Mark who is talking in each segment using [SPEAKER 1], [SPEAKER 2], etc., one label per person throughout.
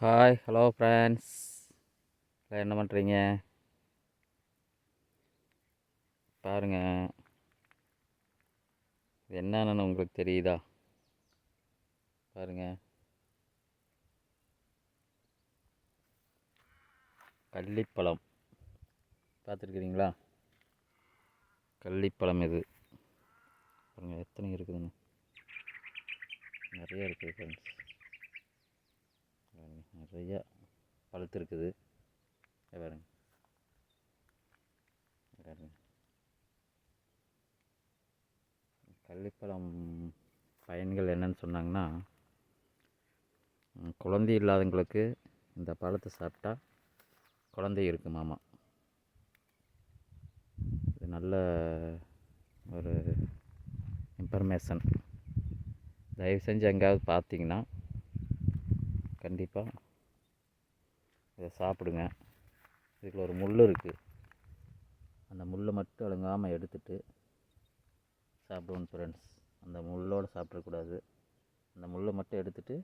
[SPEAKER 1] Hi hello friends என்ன பண்ணுறீங்க பாருங்கள் இது என்னன்னு உங்களுக்கு தெரியுதா? பாருங்கள் கள்ளிப்பழம். பார்த்துருக்குறீங்களா? கள்ளிப்பழம் இது. பாருங்கள் எத்தனை இருக்குதுன்னு நிறைய இருக்குது ஃப்ரெண்ட்ஸ் நிறையா பழுத்து இருக்குது. பாருங்க. பாருங்க. கள்ளிப்பழம் பயன்கள் என்னன்னு சொன்னாங்கன்னா குழந்தை இல்லாதவங்களுக்கு இந்த பழத்தை சாப்பிட்டா குழந்தை இருக்குமாமா இது நல்ல ஒரு இன்ஃபர்மேஷன் தயவு செஞ்சு எங்கேயாவது பார்த்தீங்கன்னா கண்டிப்பாக இதை சாப்பிடுங்க. இதுக்குள்ள ஒரு முள் இருக்குது அந்த முள்ளை மட்டும் அழுங்காமல் எடுத்துட்டு சாப்பிடுவோம் ஃப்ரெண்ட்ஸ் அந்த முள்ளோடு சாப்பிடக்கூடாது அந்த முள்ளை மட்டும் எடுத்துட்டு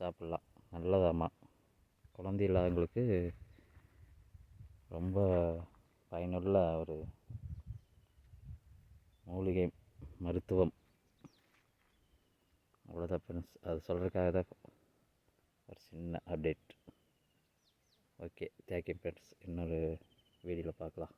[SPEAKER 1] சாப்பிட்லாம். நல்லதாம்மா. குழந்தை இல்லாதவங்களுக்கு ரொம்ப பயனுள்ள ஒரு மூலிகை மருத்துவம். அவ்வளோதான் ஃப்ரெண்ட்ஸ் அது சொல்கிறதுக்காக தான் ஒரு சின்ன அப்டேட் ஓகே தேங்க்யூ ஃப்ரெண்ட்ஸ் இன்னொரு வீடியோவில் பார்க்கலாம்.